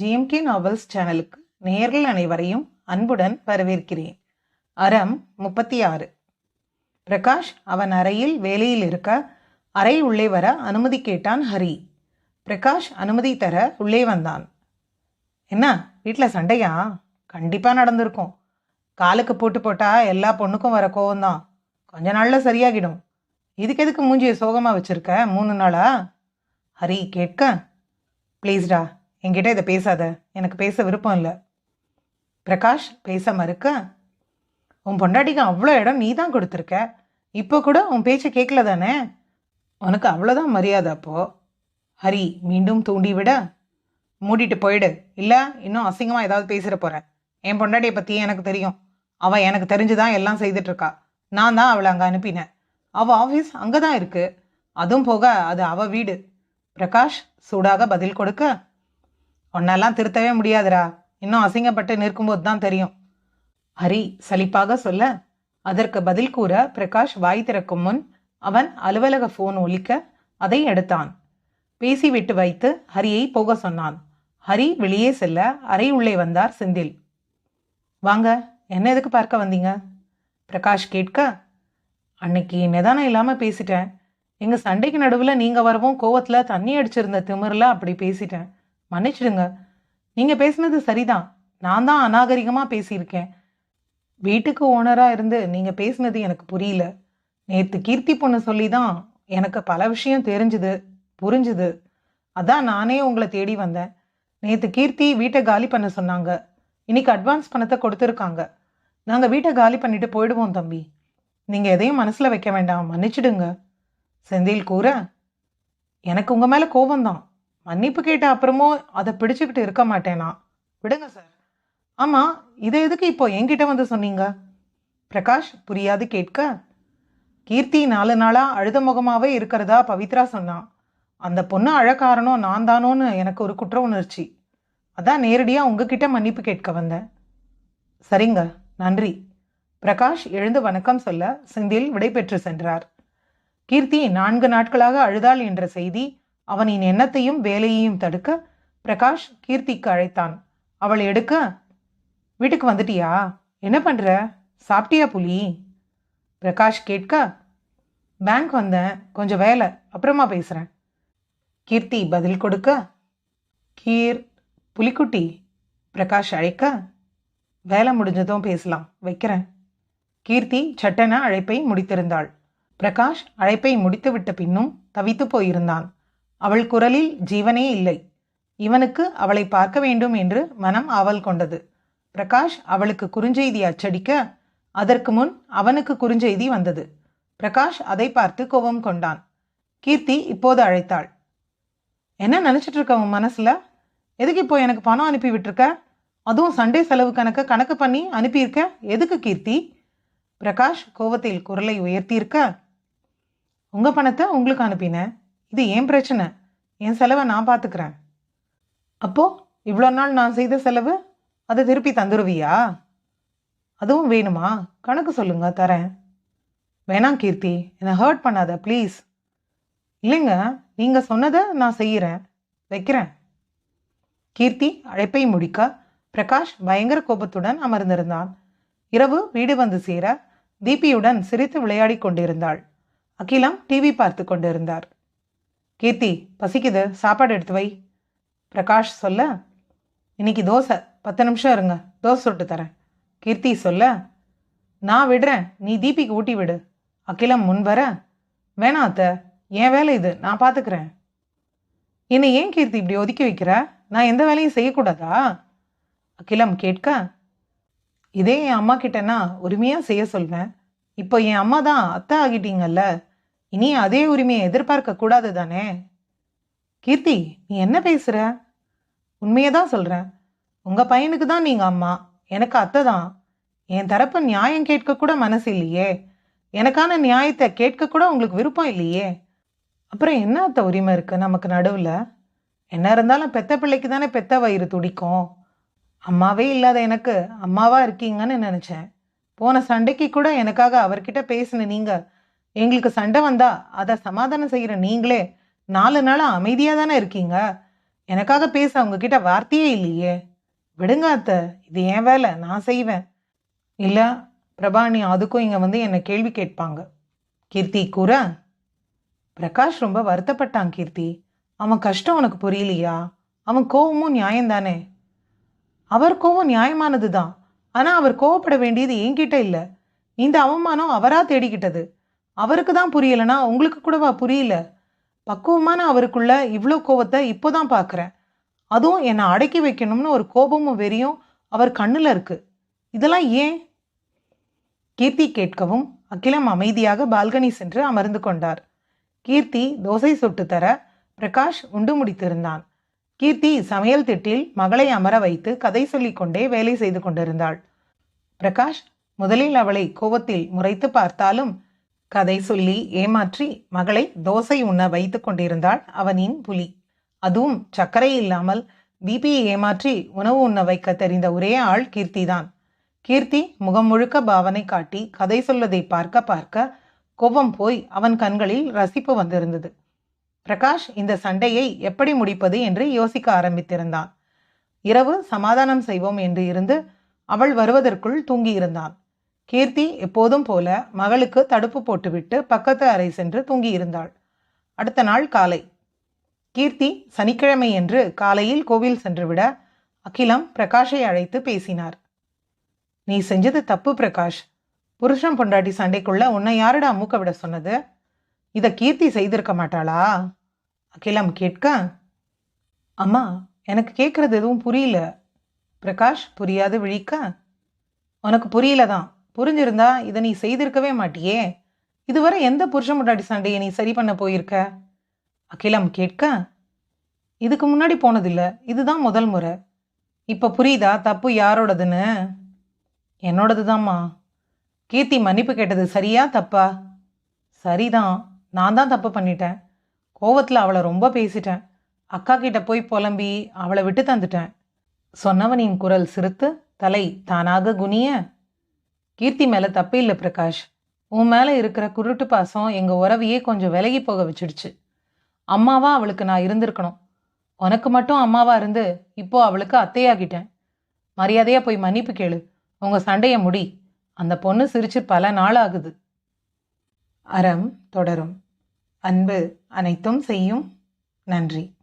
GMK novels சேனலுக்கு நேயர்கள் அனைவரையும் அன்புடன் வரவேற்கிறேன். அறம் முப்பத்தி ஆறு பிரகாஷ் அவன் அறையில் வேலையில் இருக்க அறை உள்ளே வர அனுமதி கேட்டான் ஹரி. பிரகாஷ் அனுமதி தர உள்ளே வந்தான். என்ன வீட்டில் சண்டையா? கண்டிப்பாக நடந்திருக்கும். காலுக்கு போட்டு போட்டால் எல்லா பொண்ணுக்கும் வர கோவம்தான். கொஞ்ச நாளில் சரியாகிடும். இதுக்கு எதுக்கு மூஞ்சியை சோகமாக வச்சுருக்க? மூணு நாளா? ஹரி கேட்க. ப்ளீஸ்டா என்கிட்ட இதை பேசாத. எனக்கு பேச விருப்பம் இல்லை. பிரகாஷ் பேச மறுக்க உன் பொண்டாட்டிக்கு அவ்வளோ இடம் நீ தான் கொடுத்துருக்க. இப்போ கூட உன் பேச்சை கேட்கல தானே? உனக்கு அவ்வளோதான் மரியாதை அப்போ. ஹரி மீண்டும் தூண்டி விட மூடிட்டு போயிடு. இல்லை இன்னும் அசிங்கமாக ஏதாவது பேசிட போகிறேன் என் பொண்டாட்டியை பற்றி எனக்கு தெரியும். அவள் எனக்கு தெரிஞ்சு தான் எல்லாம் செய்துட்ருக்கா நான் தான் அவளை அங்கே அனுப்பினேன். அவள் ஆஃபீஸ் அங்கே தான் இருக்குது அதுவும் போக அது அவள் வீடு. பிரகாஷ் சூடாக பதில் கொடுக்க உன்னெல்லாம் திருத்தவே முடியாதுடா. இன்னும் அசிங்கப்பட்டு நிற்கும்போது தான் தெரியும். ஹரி சலிப்பாக சொல்ல அதற்கு பதில் கூற பிரகாஷ் வாய் திறக்கும் முன் அவன் அலுவலக ஃபோன் ஒலிக்க அதை எடுத்தான். பேசிவிட்டு வைத்து ஹரியை போக சொன்னான். ஹரி வெளியே செல்ல அறை உள்ளே வந்தார் செந்தில். வாங்க என்ன எதுக்கு பார்க்க வந்தீங்க? பிரகாஷ் கேட்க அன்னைக்கு நிதானம் இல்லாமல் பேசிட்டேன். எங்கள் சண்டைக்கு நடுவில் நீங்கள் வரவும் கோவத்தில் தண்ணி அடிச்சிருந்த திமிரில் அப்படி பேசிட்டேன். மன்னிச்சிடுங்க. நீங்கள் பேசுனது சரிதான். நான் தான் அநாகரிகமாக பேசியிருக்கேன். வீட்டுக்கு ஓனராக இருந்து நீங்கள் பேசுனது எனக்கு புரியல. நேற்று கீர்த்தி பொண்ணு சொல்லி தான் எனக்கு பல விஷயம் தெரிஞ்சுது புரிஞ்சுது. அதான் நானே உங்களை தேடி வந்தேன். நேற்று கீர்த்தி வீட்டை காலி பண்ண சொன்னாங்க. இன்னைக்கு அட்வான்ஸ் பணத்தை கொடுத்துருக்காங்க. நாங்கள் வீட்டை காலி பண்ணிட்டு போயிடுவோம் தம்பி. நீங்கள் எதையும் மனசில் வைக்க வேண்டாம். மன்னிச்சிடுங்க. செந்தில் கூற எனக்கு உங்கள் மேலே கோபம்தான். மன்னிப்பு கேட்ட அப்புறமும் அதை பிடிச்சுக்கிட்டு இருக்க மாட்டேனா? விடுங்க சார் ஆமாம் இதை எதுக்கு இப்போ என்கிட்ட வந்து சொன்னீங்க? பிரகாஷ் புரியாது கேட்க. கீர்த்தி நாலு நாளாக அழுத முகமாகவே இருக்கிறதா பவித்ரா சொன்னான் அந்த பொண்ணு அழ நான் தானோன்னு எனக்கு ஒரு குற்ற உணர்ச்சி. அதான் நேரடியாக உங்ககிட்ட மன்னிப்பு கேட்க வந்தேன். சரிங்க நன்றி. பிரகாஷ் எழுந்து வணக்கம் சொல்ல செந்தில் விடைபெற்று சென்றார். கீர்த்தி நான்கு நாட்களாக அழுதாள் என்ற செய்தி அவனின் எண்ணத்தையும் வேலையையும் தடுக்க பிரகாஷ் கீர்த்திக்கு அழைத்தான். அவள் எடுக்க வீட்டுக்கு வந்துட்டியா? என்ன பண்ணுற சாப்பிட்டியா புலி? பிரகாஷ் கேட்க பேங்க் வந்தேன். கொஞ்சம் வேலை. அப்புறமா பேசுகிறேன் கீர்த்தி பதில் கொடுக்க கீர் புலிக்குட்டி. பிரகாஷ் அழைக்க வேலை முடிஞ்சதும் பேசலாம். வைக்கிறேன். கீர்த்தி சட்டென அழைப்பை முடித்திருந்தாள். பிரகாஷ் அழைப்பை முடித்துவிட்ட பின்னும் தவித்து போயிருந்தான். அவள் குரலில் ஜீவனே இல்லை. இவனுக்கு அவளை பார்க்க வேண்டும் என்று மனம் ஆவல் கொண்டது. பிரகாஷ் அவளுக்கு குறுஞ்செய்தி அச்சடிக்க அதற்கு முன் அவனுக்கு குறுஞ்செய்தி வந்தது. பிரகாஷ் அதை பார்த்து கோபம் கொண்டான். கீர்த்தி இப்போது அழைத்தாள். என்ன நினச்சிட்டு இருக்க உன் மனசில்? எதுக்கு இப்போ எனக்கு பணம் அனுப்பி விட்டுருக்க? அதுவும் சண்டே செலவு கணக்கை கணக்கு பண்ணி அனுப்பியிருக்க? எதுக்கு கீர்த்தி? பிரகாஷ் கோவத்தில் குரலை உயர்த்தியிருக்க உங்கள் பணத்தை உங்களுக்கு அனுப்பினேன். இது ஏன் பிரச்சனை? என் செலவை நான் பார்த்துக்கிறேன் அப்போ இவ்வளோ நாள் நான் செய்த செலவு அதை திருப்பி தந்துருவியா? அதுவும் வேணுமா? கணக்கு சொல்லுங்க தரேன். வேணாம் கீர்த்தி. என்னை ஹர்ட் பண்ணாத ப்ளீஸ் இல்லைங்க நீங்கள் சொன்னதை நான் செய்கிறேன் வைக்கிறேன். கீர்த்தி அழைப்பை முடிக்க பிரகாஷ் பயங்கர கோபத்துடன் அமர்ந்திருந்தான். இரவு வீடு வந்து சேர தீபியுடன் சிரித்து விளையாடி கொண்டிருந்தாள். அகிலம் டிவி பார்த்து கொண்டிருந்தார். கீர்த்தி பசிக்குது. சாப்பாடு எடுத்து வை. பிரகாஷ் சொல்ல இன்னைக்கு தோசை. பத்து நிமிஷம் இருங்க. தோசை சுட்டு தரேன். கீர்த்தி சொல்ல நான் விடுறேன். நீ தீபிக்கு ஊட்டி விடு. அகிலம் முன் வர. வேணாம் அத்தை. என் வேலை இது. நான் பார்த்துக்கிறேன் என்னை ஏன் கீர்த்தி இப்படி ஒதுக்கி வைக்கிற? நான் எந்த வேலையும் செய்யக்கூடாதா? அகிலம் கேட்க இதே என் அம்மா கிட்டனா உரிமையாக செய்ய சொல்வேன். இப்போ என் அம்மா தான் அத்தை ஆகிட்டீங்கல்ல. இனி அதே உரிமையை எதிர்பார்க்க கூடாது தானே? கீர்த்தி நீ என்ன பேசுற? உண்மையை தான் சொல்கிறேன் உங்கள் பையனுக்கு தான் நீங்கள் அம்மா. எனக்கு அத்தை தான். என் தரப்பு நியாயம் கேட்க கூட மனசு இல்லையே. எனக்கான நியாயத்தை கேட்க கூட உங்களுக்கு விருப்பம் இல்லையே. அப்புறம் என்ன அத்தை உரிமை இருக்கு நமக்கு நடுவில்? என்ன இருந்தாலும் பெத்த பிள்ளைக்கு தானே பெத்த வயிறு துடிக்கும். அம்மாவே இல்லாத எனக்கு அம்மாவா இருக்கீங்கன்னு நினச்சேன். போன சண்டைக்கு கூட எனக்காக அவர்கிட்ட பேசின நீங்கள் எங்களுக்கு சண்டை வந்தா அதை சமாதானம் செய்கிற நீங்களே நாலு நாளாக அமைதியாக தானே இருக்கீங்க? எனக்காக பேச உங்ககிட்ட வார்த்தையே இல்லையே. விடுங்க அத்தை இது என் வேலை நான் செய்வேன். இல்லை பிரபாணி அதுக்கும் இங்கே வந்து என்னை கேள்வி கேட்பாங்க. கீர்த்தி கூற பிரகாஷ் ரொம்ப வருத்தப்பட்டான் கீர்த்தி. அவன் கஷ்டம் உனக்கு புரியலையா? அவன் கோவமும் நியாயம்தானே அவர் கோவம் நியாயமானது தான் ஆனால் அவர் கோவப்பட வேண்டியது என்கிட்ட இல்லை. இந்த அவமானம் அவராக தேடிக்கிட்டது. அவருக்கு தான் புரியலைன்னா உங்களுக்கு கூடவா? புரியல. பக்குவமான அவருக்குள்ள இவ்வளோ கோவத்தை இப்போதான் பார்க்குறேன். அதுவும் என்னை அடக்கி வைக்கணும்னு ஒரு கோபமும் வெறியும் அவர் கண்ணில் இருக்கு. இதெல்லாம் ஏன்? கீர்த்தி கேட்கவும் அகிலம் அமைதியாக பால்கனி சென்று அமர்ந்து கொண்டார். கீர்த்தி தோசை சுட்டு தர பிரகாஷ் உண்டு முடித்திருந்தான். கீர்த்தி சமையல் திட்டில் மகளை அமர வைத்து கதை சொல்லிக்கொண்டே வேலை செய்து கொண்டிருந்தாள். பிரகாஷ் முதலில் அவளை கோபத்தில் முறைத்து பார்த்தாலும் கதை சொல்லி ஏமாற்றி மகளை தோசை உண்ண வைத்து கொண்டிருந்தாள் அவனின் புலி. அதுவும் சர்க்கரை இல்லாமல் பிபியை ஏமாற்றி உணவு உண்ண வைக்க தெரிந்த ஒரே ஆள் கீர்த்திதான் கீர்த்தி முகம் முழுக்க பாவனை காட்டி கதை சொல்வதை பார்க்க பார்க்க கோபம் போய் அவன் கண்களில் ரசிப்பு வந்திருந்தது. பிரகாஷ் இந்த சண்டையை எப்படி முடிப்பது என்று யோசிக்க ஆரம்பித்திருந்தான். இரவு சமாதானம் செய்வோம் என்று இருந்து அவள் வருவதற்குள் தூங்கியிருந்தான். கீர்த்தி எப்போதும் போல மகளுக்கு தடுப்பு போட்டுவிட்டு பக்கத்து அறை சென்று தூங்கியிருந்தாள். அடுத்த நாள் காலை. கீர்த்தி சனிக்கிழமை என்று காலையில் கோவில் சென்றுவிட அகிலம் பிரகாஷை அழைத்து பேசினார். நீ செஞ்சது தப்பு பிரகாஷ். புருஷன் பொண்டாட்டி சண்டைக்குள்ள உன்னை யாருடா மூக்க விட சொன்னது? இதை கீர்த்தி செய்திருக்க மாட்டாளா? அகிலம் கேட்க அம்மா எனக்கு கேட்குறது எதுவும் புரியல. பிரகாஷ் புரியாது விழிக்க. உனக்கு புரியல தான் புரிஞ்சிருந்தா இதை நீ செய்திருக்கவே மாட்டியே. இதுவரை எந்த புருஷன் முன்னாடி சண்டையை நீ சரி பண்ண போயிருக்க? அகிலம் கேட்க இதுக்கு முன்னாடி போனதில்ல. இதுதான் முதல் முறை. இப்போ புரியுதா? தப்பு யாரோடதுன்னு? என்னோடது தாம்மா கீர்த்தி மன்னிப்பு கேட்டது சரியா தப்பா? சரிதான். நான் தான் தப்பு பண்ணிட்டேன். கோவத்தில் அவளை ரொம்ப பேசிட்டேன். அக்கா கிட்ட போய் புலம்பி அவளை விட்டு தந்துட்டேன். சொன்னவனின் குரல் சிரித்து தலை தானாக குனிய கீர்த்தி மேலே தப்பு இல்லை பிரகாஷ். உன் மேலே இருக்கிற குருட்டு பாசம் எங்கள் உறவையே கொஞ்சம் விலகி போக வச்சிடுச்சு. அம்மாவா அவளுக்கு நான் இருந்திருக்கணும். உனக்கு மட்டும் அம்மாவா இருந்து இப்போ அவளுக்கு அத்தையாகிட்டேன். மரியாதையாக போய் மன்னிப்பு கேளு. உங்கள் சண்டையை முடி. அந்த பொண்ணு சிரிச்சு பல நாள் ஆகுது. அறம் தொடரும். அன்பு அனைத்தும் செய்யும். நன்றி.